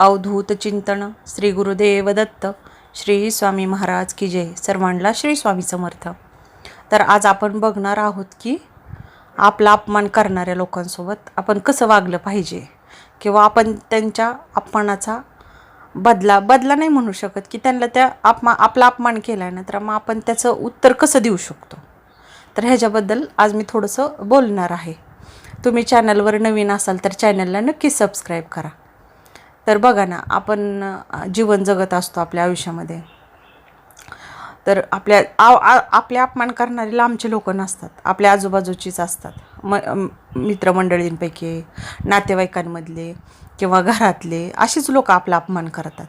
अवधूत चिंतन श्री गुरुदेव दत्त श्री स्वामी महाराज की जय. सर्वांना श्री स्वामी समर्थ. तर आज आपण बघणार आहोत की आपला अपमान करणाऱ्या लोकांसोबत आपण कसं वागलं पाहिजे? किंवा आपण त्यांच्या अपमानाचा बदला बदला नाही म्हणू शकत की त्यांना त्या अपमा आपला अपमान केला आहे ना तर मग आपण त्याचं उत्तर कसं देऊ शकतो? तर ह्याच्याबद्दल आज मी थोडंसं बोलणार आहे. तुम्ही चॅनलवर नवीन असाल तर चॅनलला नक्की सबस्क्राईब करा. तर बघा ना आपण जीवन जगत असतो आपल्या आयुष्यामध्ये. तर आपल्या आ आपल्या आपले अपमान करणारे लांबचे लोक नसतात. आपल्या आजूबाजूचीच असतात. म मित्रमंडळींपैकी नातेवाईकांमधले किंवा घरातले अशीच लोक आपला अपमान करतात.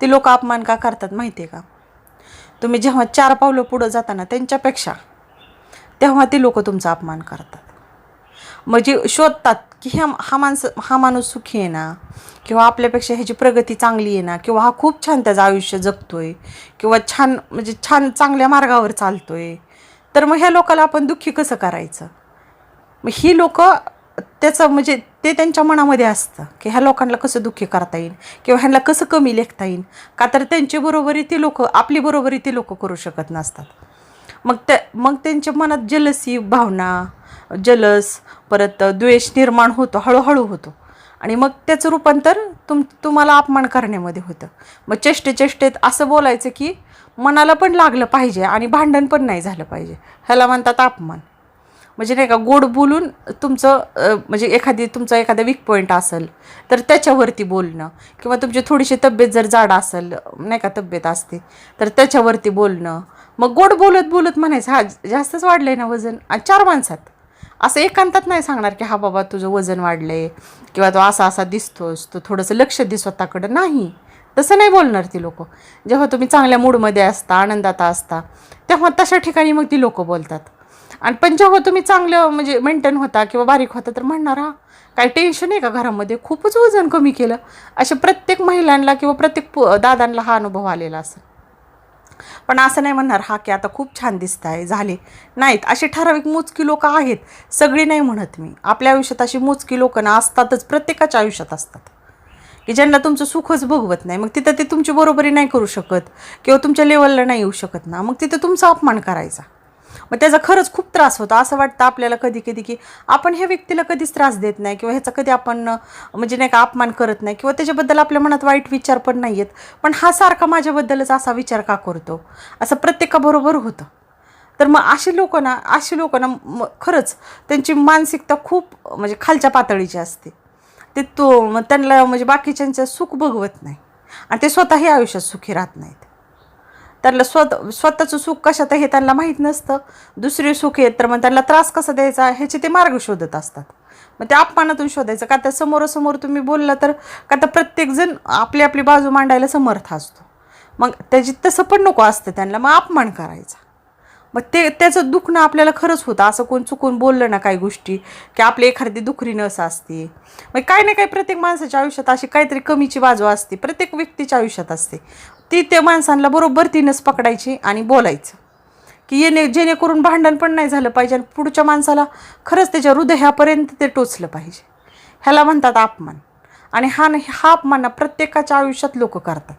ते लोक अपमान का करतात माहिती आहे का? तुम्ही जेव्हा चार पावलं पुढं जाताना त्यांच्यापेक्षा तेव्हा ते लोक तुमचा अपमान करतात. म्हणजे शोधतात की ह्या हा माणसं हा माणूस सुखी आहे ना? किंवा आपल्यापेक्षा ह्याची प्रगती चांगली आहे ना? किंवा हा खूप छान त्याचं आयुष्य जगतोय? किंवा छान म्हणजे छान चांगल्या मार्गावर चालतोय? तर मग ह्या लोकाला आपण दुःखी कसं करायचं? मग ही लोक त्याचं म्हणजे ते त्यांच्या मनामध्ये असतं की ह्या लोकांना कसं दुःखी करता येईल? किंवा ह्यांना कसं कमी लेखता येईल? का तर त्यांची बरोबरी ती लोक आपली बरोबरी ती लोक करू शकत नसतात. मग त्या मग त्यांच्या मनात जलसी भावना जलस परत द्वेष निर्माण होतो हळूहळू होतो. आणि मग त्याचं रूपांतर तुम तुम्हाला अपमान करण्यामध्ये होतं. मग चेष्टे चेष्टेत असं बोलायचं की मनाला पण लागलं पाहिजे आणि भांडण पण नाही झालं पाहिजे. ह्याला म्हणतात अपमान. म्हणजे नाही का गोड बोलून तुमचं म्हणजे एखादी तुमचा एखादा वीक पॉईंट असेल तर त्याच्यावरती बोलणं. किंवा तुमची थोडीशी तब्येत जर जाड असेल नाही का तब्येत असते तर त्याच्यावरती बोलणं. मग गोड बोलत बोलत म्हणायचं हा जास्तच वाढलं आहे ना वजन. आणि चार माणसात. असं एकांतात नाही सांगणार की हा बाबा तुझं वजन वाढलं आहे किंवा तो असा असा दिसतोस तो थोडंसं लक्ष दे स्वतःकडं. नाही. तसं नाही बोलणार ती लोक. जेव्हा तुम्ही चांगल्या मूडमध्ये असता आनंदात असता तेव्हा तशा ठिकाणी मग ती लोक बोलतात. आणि पण जेव्हा तुम्ही चांगलं म्हणजे मेंटेन होता किंवा बारीक होता तर म्हणणार हा काही टेन्शन आहे का घरामध्ये? खूपच वजन कमी केलं. असे प्रत्येक महिलांना किंवा प्रत्येक पु- दादांना हा अनुभव आलेला असेल. पण असं नाही म्हणणार हा की आता खूप छान दिसत आहे झाले. नाहीत अशी ठराविक मोजकी लोकं आहेत. सगळी नाही म्हणत मी. आपल्या आयुष्यात अशी मोजकी लोकं ना असतातच प्रत्येकाच्या आयुष्यात असतात. की ज्यांना तुमचं सुखच भोगवत नाही मग तिथं ते तुमची बरोबरी नाही करू शकत किंवा तुमच्या लेवलला नाही येऊ शकत ना मग तिथं तुमचा अपमान करायचा. मग त्याचा खरंच खूप त्रास होतो. असं वाटतं आपल्याला कधी कधी की आपण ह्या व्यक्तीला कधीच त्रास देत नाही किंवा ह्याचा कधी आपण म्हणजे नाही का अपमान करत नाही किंवा त्याच्याबद्दल आपल्या मनात वाईट विचार पण नाही आहेत पण हा सारखा माझ्याबद्दलच असा विचार का करतो? असं प्रत्येकाबरोबर होतं. तर मग अशी लोक ना अशी लोक ना म खरंच त्यांची मानसिकता खूप म्हणजे खालच्या पातळीची असते. ते तो त्यांना म्हणजे बाकीच्यांचं सुख बघवत नाही. आणि ते स्वतःही आयुष्यात सुखी राहत नाहीत. त्यांना स्वत स्वतःचं सुख कशात हे त्यांना माहीत नसतं. दुसरे सुख येत तर मग त्यांना त्रास कसा द्यायचा? ह्याचे ते मार्ग शोधत असतात. मग ते अपमानातून शोधायचं. का त्या समोरासमोर तुम्ही बोलला तर? का तर प्रत्येकजण आपली आपली बाजू मांडायला समर्थ असतो. मग त्याची तसं पण नको असतं त्यांना. मग अपमान करायचा. मग ते त्याचं दुखणं आपल्याला खरंच होतं. असं कोण चुकून बोललं ना काही गोष्टी की आपली एखादी दुखरी नस असते. मग काही ना काही प्रत्येक माणसाच्या आयुष्यात अशी काहीतरी कमीची बाजू असते. प्रत्येक व्यक्तीच्या आयुष्यात असते. ती त्या माणसांना बरोबर तीनच पकडायची आणि बोलायचं. की येणे जेणेकरून भांडण पण नाही झालं पाहिजे आणि पुढच्या माणसाला खरंच त्याच्या हृदयापर्यंत ते टोचलं पाहिजे. ह्याला म्हणतात अपमान. आणि हा हा अपमान ना प्रत्येकाच्या आयुष्यात लोक करतात.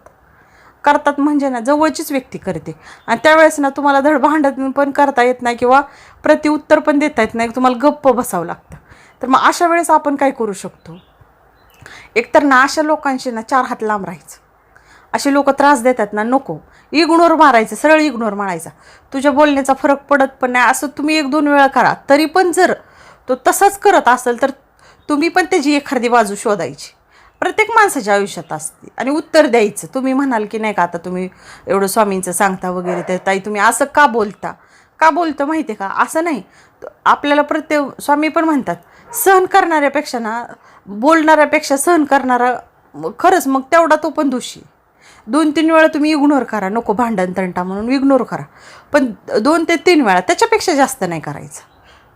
करतात म्हणजे ना जवळचीच व्यक्ती करते. आणि त्यावेळेस ना तुम्हाला धड भांडण पण करता येत नाही किंवा प्रतिउत्तर पण देता येत नाही तुम्हाला गप्प बसावं लागतं. तर मग अशा वेळेस आपण काय करू शकतो? एकतर ना अशा लोकांशी ना चार हात लांब राहायचं. असे लोक त्रास देतात ना नको. इग्नोर मारायचं सरळ इग्नोर मारायचा तुझ्या बोलण्याचा फरक पडत पण नाही. असं तुम्ही एक दोन वेळा करा. तरी पण जर तो तसाच करत असेल तर तुम्ही पण त्याची एखादी बाजू शोधायची. प्रत्येक माणसाच्या आयुष्यात असते. आणि उत्तर द्यायचं. तुम्ही म्हणाल की नाही का आता तुम्ही एवढं स्वामींचं सांगता वगैरे तर ताई तुम्ही असं का बोलता? का बोलतं माहिती आहे का? असं नाही. आपल्याला प्रत्येक स्वामी पण म्हणतात सहन करणाऱ्यापेक्षा ना बोलणाऱ्यापेक्षा सहन करणारा खरंच मग तेवढा तो पण दोषी आहे. दोन तीन वेळा तुम्ही इग्नोर करा. नको भांडण तंटा म्हणून इग्नोर करा. पण दोन ते तीन वेळा त्याच्यापेक्षा जास्त नाही करायचं.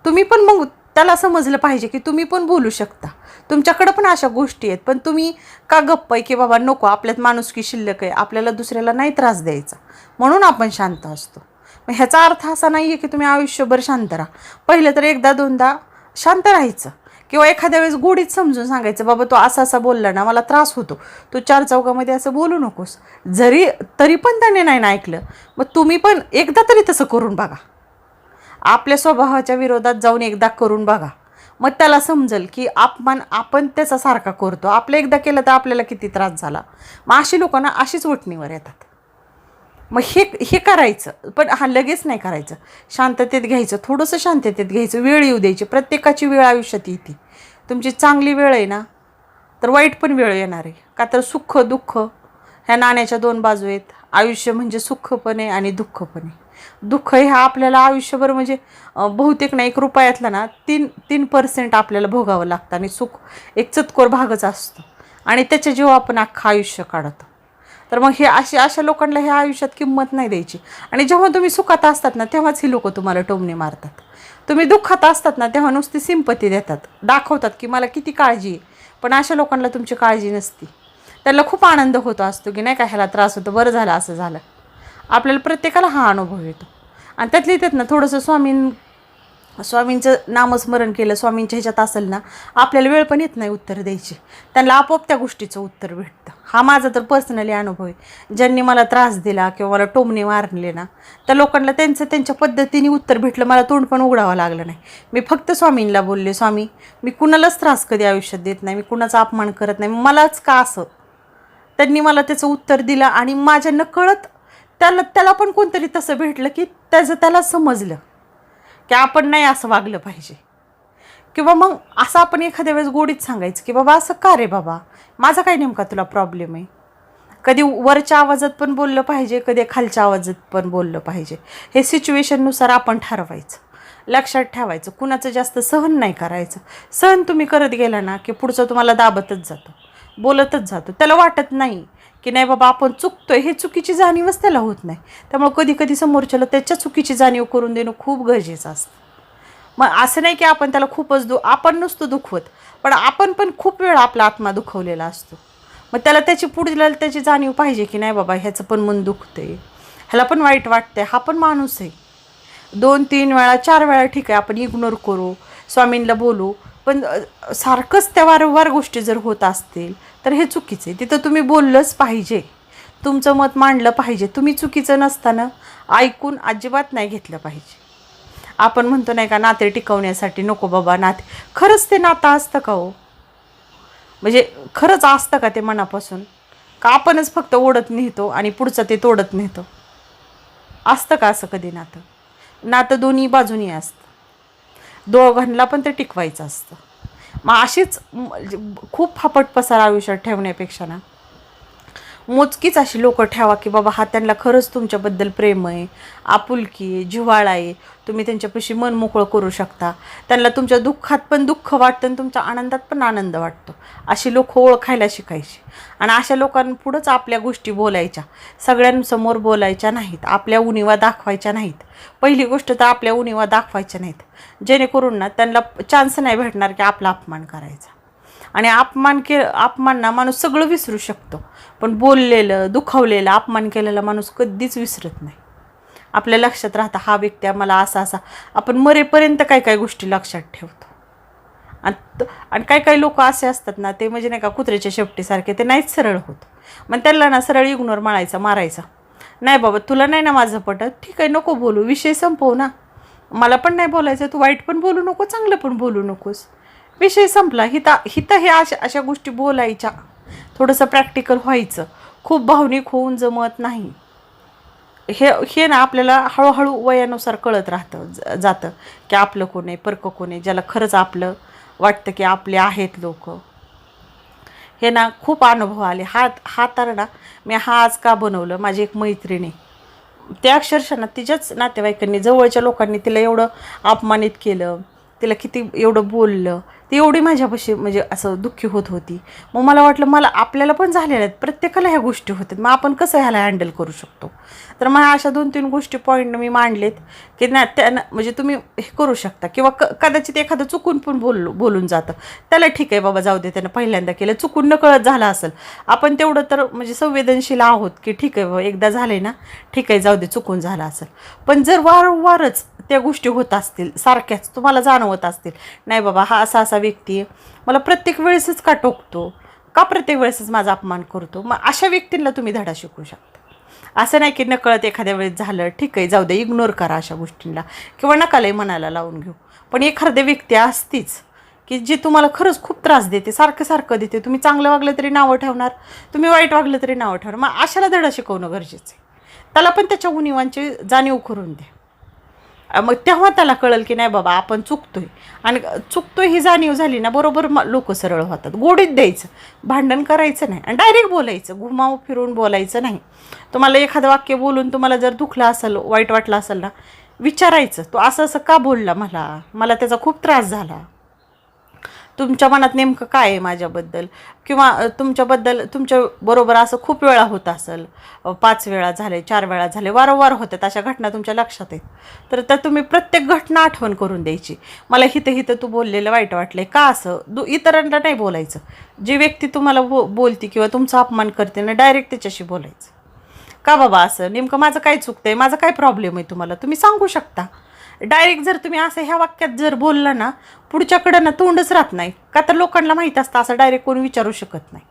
तुम्ही पण मग त्याला समजलं पाहिजे की तुम्ही पण बोलू शकता. तुमच्याकडं पण अशा गोष्टी आहेत पण तुम्ही का गप्प आहे की बाबा नको आपल्यात माणुसकी शिल्लक आहे आपल्याला दुसऱ्याला नाही त्रास द्यायचा. म्हणून आपण शांत असतो. मग ह्याचा अर्थ असा नाही आहे की तुम्ही आयुष्यभर शांत राहा. पहिलं तर एकदा दोनदा शांत राहायचं. किंवा एखाद्या वेळेस गोडीत समजून सांगायचं बाबा तो असा असा बोलला ना मला त्रास होतो. तू चार चौकामध्ये असं बोलू नकोस. जरी तरी पण त्याने नाही ना ऐकलं मग तुम्ही पण एकदा तरी तसं करून बघा. आपल्या स्वभावाच्या विरोधात जाऊन एकदा करून बघा. मग त्याला समजेल की अपमान आपण त्याचा सारखा करतो. आपलं एकदा केलं तर आपल्याला किती त्रास झाला. मग अशी लोकांना अशीच वटणीवर येतात. मग हे हे करायचं. पण हा लगेच नाही करायचं. शांततेत घ्यायचं. थोडंसं शांततेत घ्यायचं. वेळ येऊ द्यायची. प्रत्येकाची वेळ आयुष्यात येते. तुमची चांगली वेळ आहे ना तर वाईट पण वेळ येणार आहे. का तर सुख दुःख ह्या नाण्याच्या दोन बाजू आहेत. आयुष्य म्हणजे सुख पण आहे आणि दुःख पण आहे. दुःख हे आपल्याला आयुष्यभर म्हणजे बहुतेक ना एक रुपयातला ना तीन तीन पर्सेंट आपल्याला भोगावं लागतं आणि सुख एक चतकोर भागच असतो. आणि त्याच्या जेव्हा आपण अख्खं आयुष्य काढतो तर मग हे असे अशा लोकांना ह्या आयुष्यात किंमत नाही द्यायची. आणि जेव्हा तुम्ही सुखात असतात ना तेव्हाच ही लोक तुम्हाला टोमणे मारतात. तुम्ही दुःखात असतात ना तेव्हा नुसती सिंपती देतात. दाखवतात की मला किती काळजी आहे. पण अशा लोकांना तुमची काळजी नसती. त्याला खूप आनंद होतो असतो की नाही का ह्याला त्रास होतो बरं झालं असं झालं. आपल्याला प्रत्येकाला हा अनुभव येतो. आणि त्यातल्या त्यात ना थोडंसं स्वामीं स्वामींचं नामस्मरण केलं स्वामींच्या ह्याच्यात असेल ना आपल्याला वेळ पण येत नाही उत्तर द्यायची. त्यांना आपोआप त्या गोष्टीचं उत्तर भेटतं. हा माझा तर पर्सनली अनुभव आहे. ज्यांनी मला त्रास दिला किंवा मला टोमणे मारले ना त्या लोकांना त्यांचं त्यांच्या पद्धतीने उत्तर भेटलं मला तोंड पण उघडावं लागलं नाही. मी फक्त स्वामींना बोलले स्वामी मी कुणालाच त्रास कधी आयुष्यात देत नाही मी कुणाचा अपमान करत नाही मलाच का असं? त्यांनी मला त्याचं उत्तर दिलं आणि माझ्या नकळत त्याला त्याला पण कोणतरी तसं भेटलं की त्याचं त्याला समजलं. की आपण नाही असं वागलं पाहिजे. किंवा मग असं आपण एखाद्या वेळेस गोडीत सांगायचं की बाबा असं का रे बाबा? माझा काय नेमका तुला प्रॉब्लेम आहे? कधी वरच्या आवाजात पण बोललं पाहिजे कधी खालच्या आवाजात पण बोललं पाहिजे. हे सिच्युएशननुसार आपण ठरवायचं. लक्षात ठेवायचं. कुणाचं जास्त सहन नाही करायचं. सहन तुम्ही करत गेला ना की पुढचं तुम्हाला दाबतच जातो. बोलतच जातो. त्याला वाटत नाही. की नाही बाबा आपण चुकतोय हे चुकीची जाणीवच त्याला होत नाही. त्यामुळे कधी कधी समोरच्याला त्याच्या चुकीची जाणीव करून देणं खूप गरजेचं असतं. मग असं नाही की आपण त्याला खूपच दु आपण नुसतं दुखवत पण आपण पण खूप वेळा आपला आत्मा दुखवलेला असतो. मग त्याला त्याची पुढील त्याची जाणीव पाहिजे की नाही बाबा ह्याचं पण मन दुखतं आहे ह्याला पण वाईट वाटतं आहे हा पण माणूस आहे. दोन तीन वेळा चार वेळा ठीक आहे आपण इग्नोर करू. स्वामींना बोलू. पण सारखंच त्या वारंवार गोष्टी जर होत असतील तर हे चुकीचं आहे. तिथं तुम्ही बोललंच पाहिजे. तुमचं मत मांडलं पाहिजे. तुम्ही चुकीचं नसताना ऐकून अजिबात नाही घेतलं पाहिजे. आपण म्हणतो नाही का नाते टिकवण्यासाठी नको बाबा नाते. खरंच ते नातं असतं का हो? म्हणजे खरंच असतं का ते मनापासून? का आपणच फक्त ओढत नेतो आणि पुढचं ते तोडत नेतो? असतं का असं कधी नातं? नातं दोन्ही बाजूनी असतं. दोघांना पण ते टिकवायचं असतं. मग अशीच म्हणजे खूप फापट पसार आयुष्यात ठेवण्यापेक्षा ना मोजकीच अशी लोकं ठेवा की बाबा हा त्यांना खरंच तुमच्याबद्दल प्रेम आहे आपुलकी आहे जिव्हाळा आहे. तुम्ही त्यांच्यापाशी मन मोकळं करू शकता. त्यांना तुमच्या दुःखात पण दुःख वाटतं आणि तुमच्या आनंदात पण आनंद वाटतो. अशी लोक ओळखायला शिकायची. आणि अशा लोकांपुढंच आपल्या गोष्टी बोलायच्या. सगळ्यांसमोर बोलायच्या नाहीत. आपल्या उणीवा दाखवायच्या नाहीत. पहिली गोष्ट तर आपल्या उणीवा दाखवायच्या नाहीत. जेणेकरून ना त्यांना चान्स नाही भेटणार की आपला अपमान करायचा. आणि अपमान के अपमान ना माणूस सगळं विसरू शकतो. पण बोललेलं दुखावलेलं अपमान केलेला माणूस कधीच विसरत नाही. आपल्या लक्षात राहता हा व्यक्ती आम्हाला असा असा. आपण मरेपर्यंत काय काय गोष्टी लक्षात ठेवतो. आणि आणि काही काही लोक असे असतात ना ते म्हणजे नाही का कुत्र्याच्या शेपटीसारखे ते नाहीच सरळ होत. मग त्यांना ना सरळ इग्नोर मारायचा मारायचा. नाही बाबा तुला नाही ना माझं पटत? ठीक आहे नको बोलू. विषय संपवू ना. मला पण नाही बोलायचं तू वाईट पण बोलू नको चांगलं पण बोलू नकोस. विषय संपला. हिता हिथं हे अशा अशा गोष्टी बोलायच्या. थोडंसं प्रॅक्टिकल व्हायचं. खूप भावनिक होऊन जमत नाही. हे हे ना आपल्याला हळूहळू वयानुसार कळत राहतं ज- जातं की आपलं कोण आहे परकं कोण आहे ज्याला खरंच आपलं वाटतं की आपले आहेत लोक. हे ना खूप अनुभव आले. हा हा तर ना मी हा आज का बनवलं? माझी एक मैत्रिणी त्या अक्षरशः ना तिच्याच नातेवाईकांनी जवळच्या लोकांनी तिला एवढं अपमानित केलं. तिला किती एवढं बोललं. ती एवढी माझ्यापाशी म्हणजे असं दुःखी होत होती. मग मला वाटलं मला आपल्याला पण झालेल्या आहेत. प्रत्येकाला ह्या गोष्टी होतात. मग आपण कसं ह्याला हँडल करू शकतो? तर मग अशा दोन तीन गोष्टी पॉईंट मी मांडलेत की ना त्यांना म्हणजे तुम्ही हे करू शकता. किंवा क कदाचित एखादं चुकून पण बोललो बोलून जातं. त्याला ठीक आहे बाबा जाऊ दे त्यानं पहिल्यांदा केलं. चुकून नकळत झालं असेल. आपण तेवढं तर म्हणजे संवेदनशील आहोत की ठीक आहे बाबा एकदा झाले ना ठीक आहे जाऊ दे चुकून झालं असेल. पण जर वारंवारच त्या गोष्टी होत असतील सारख्याच तुम्हाला जाणवत असतील नाही बाबा हा असा असा व्यक्ती मला प्रत्येक वेळेसच का टोकतो? का प्रत्येक वेळेसच माझा अपमान करतो? मग अशा व्यक्तींना तुम्ही धडा शिकवू शकता. असं नाही की नकळत एखाद्या वेळेस झालं ठीक आहे जाऊ दे इग्नोर करा अशा गोष्टींना. किंवा नकालाही मनाला लावून घेऊ. पण एखादी व्यक्ती असतीच की जी तुम्हाला खरंच खूप त्रास देते सारखं सारखं देते तुम्ही चांगलं वागलं तरी नावं ठेवणार तुम्ही वाईट वागलं तरी नावं ठेवणार मग अशाला धडा शिकवणं गरजेचं आहे. त्याला पण त्याच्या उणिवांची जाणीव करून द्या. मग तेव्हा त्याला कळल की नाही बाबा आपण चुकतोय. आणि चुकतोय ही जाणीव झाली ना बरोबर लोक सरळ होतात. गोडीत द्यायचं. भांडण करायचं नाही आणि डायरेक्ट बोलायचं. घुमाव फिरून बोलायचं नाही. तुम्हाला एखादं वाक्य बोलून तुम्हाला जर दुखलं असेल वाईट वाटलं असेल ना विचारायचं. तो असं असं का बोलला मला? मला त्याचा खूप त्रास झाला. तुमच्या मनात नेमकं काय आहे माझ्याबद्दल? किंवा तुमच्याबद्दल तुमच्या बरोबर असं खूप वेळा होत असेल पाच वेळा झाले चार वेळा झाले वारंवार होतात अशा घटना तुमच्या लक्षात आहेत? तर त्या तुम्ही प्रत्येक घटना आठवण करून द्यायची. मला हिथं हिथं तू बोललेलं वाईट वाटलं का असं? दु इतरांना नाही बोलायचं. जी व्यक्ती तुम्हाला बो बोलती किंवा तुमचा अपमान करते ना डायरेक्ट त्याच्याशी बोलायचं. का बाबा असं? नेमकं माझं काय चुकतं आहे माझा काय प्रॉब्लेम आहे तुम्हाला? तुम्ही सांगू शकता. डायरेक्ट जर तुम्ही असं ह्या वाक्यात जर बोलला ना पुढच्याकडं ना तोंडच राहत नाही. का तर लोकांना माहीत असतं असं डायरेक्ट कोणी विचारू शकत नाही.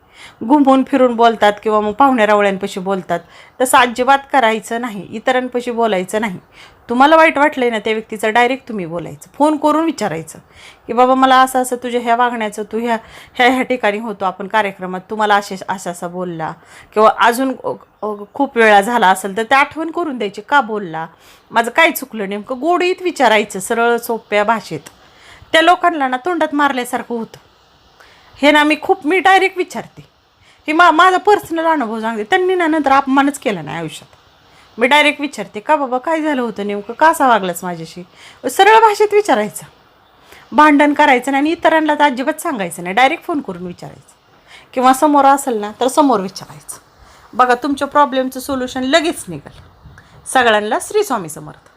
घुमून फिरून बोलतात किंवा मग पाहुण्या रावळ्यांपाशी बोलतात. तसं अजिबात करायचं नाही इतरांपाशी बोलायचं नाही. तुम्हाला वाईट वाटलंय ना त्या व्यक्तीचं डायरेक्ट तुम्ही बोलायचं. फोन करून विचारायचं. की बाबा मला असं असं तुझ्या ह्या वागण्याचं तू ह्या ह्या ह्या ठिकाणी होतो. आपण कार्यक्रमात तुम्हाला असे असं असं बोलला. किंवा अजून खूप वेळा झाला असेल तर ते आठवण करून द्यायची. का बोलला? माझं काय चुकलं नेमकं? गोडीत विचारायचं सरळ सोप्या भाषेत. त्या लोकांना ना तोंडात मारल्यासारखं होतं. हे ना मी खूप मी डायरेक्ट विचारते. हे मा माझा पर्सनल अनुभव सांगते. त्यांनी ना नंतर अपमानच केला नाही आयुष्यात. मी डायरेक्ट विचारते का बाबा काय झालं होतं नेमकं? का असा वागलास माझ्याशी? सरळ भाषेत विचारायचं. भांडण करायचं नाही आणि इतरांना तर अजिबात सांगायचं नाही. डायरेक्ट फोन करून विचारायचं. किंवा समोर असेल ना तर समोर विचारायचं. बघा तुमच्या प्रॉब्लेमचं सोल्युशन लगेच निघाल. सगळ्यांना श्रीस्वामी समर्थ.